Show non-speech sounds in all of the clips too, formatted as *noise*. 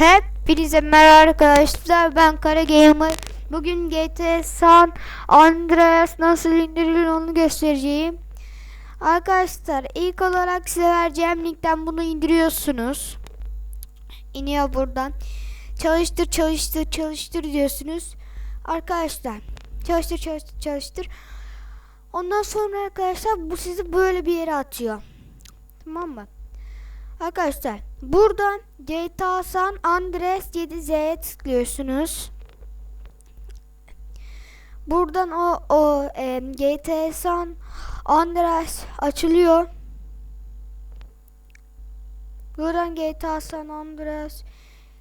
Hepinize merhaba arkadaşlar. Ben Kara Gamer. Bugün GTA San Andreas nasıl indirilir onu göstereceğim. Arkadaşlar ilk olarak size vereceğim linkten bunu indiriyorsunuz. İniyor buradan. Çalıştır çalıştır çalıştır diyorsunuz. Arkadaşlar çalıştır çalıştır çalıştır. Ondan sonra arkadaşlar bu sizi böyle bir yere atıyor. Tamam mı? Arkadaşlar buradan GTA San Andreas 7Z'ye tıklıyorsunuz. Buradan o o e, GTA San Andreas açılıyor. Buradan GTA San Andreas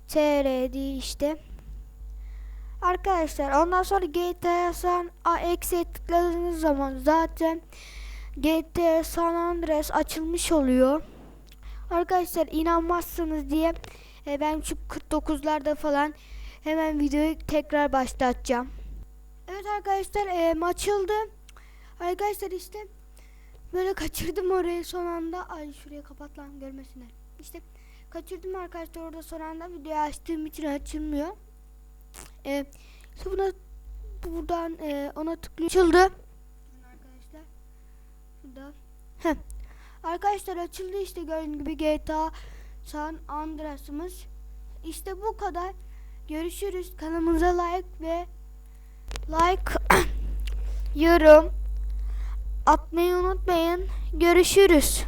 TR işte. Arkadaşlar ondan sonra GTA San AX'e tıkladığınız zaman zaten GTA San Andreas açılmış oluyor. Arkadaşlar inanmazsınız diye e, ben şu 49'larda falan hemen videoyu tekrar başlatacağım. Evet arkadaşlar e, açıldı. Arkadaşlar işte böyle kaçırdım orayı son anda. Ay şuraya kapat lan görmesinler. İşte kaçırdım arkadaşlar orada son anda videoyu açtığım için açılmıyor. E, işte buna buradan e, ona tıklıyor. Açıldı. Arkadaşlar açıldı işte gördüğünüz gibi GTA San Andreas'ımız. İşte bu kadar. Görüşürüz. Kanalımıza like ve like *coughs* yorum atmayı unutmayın. Görüşürüz.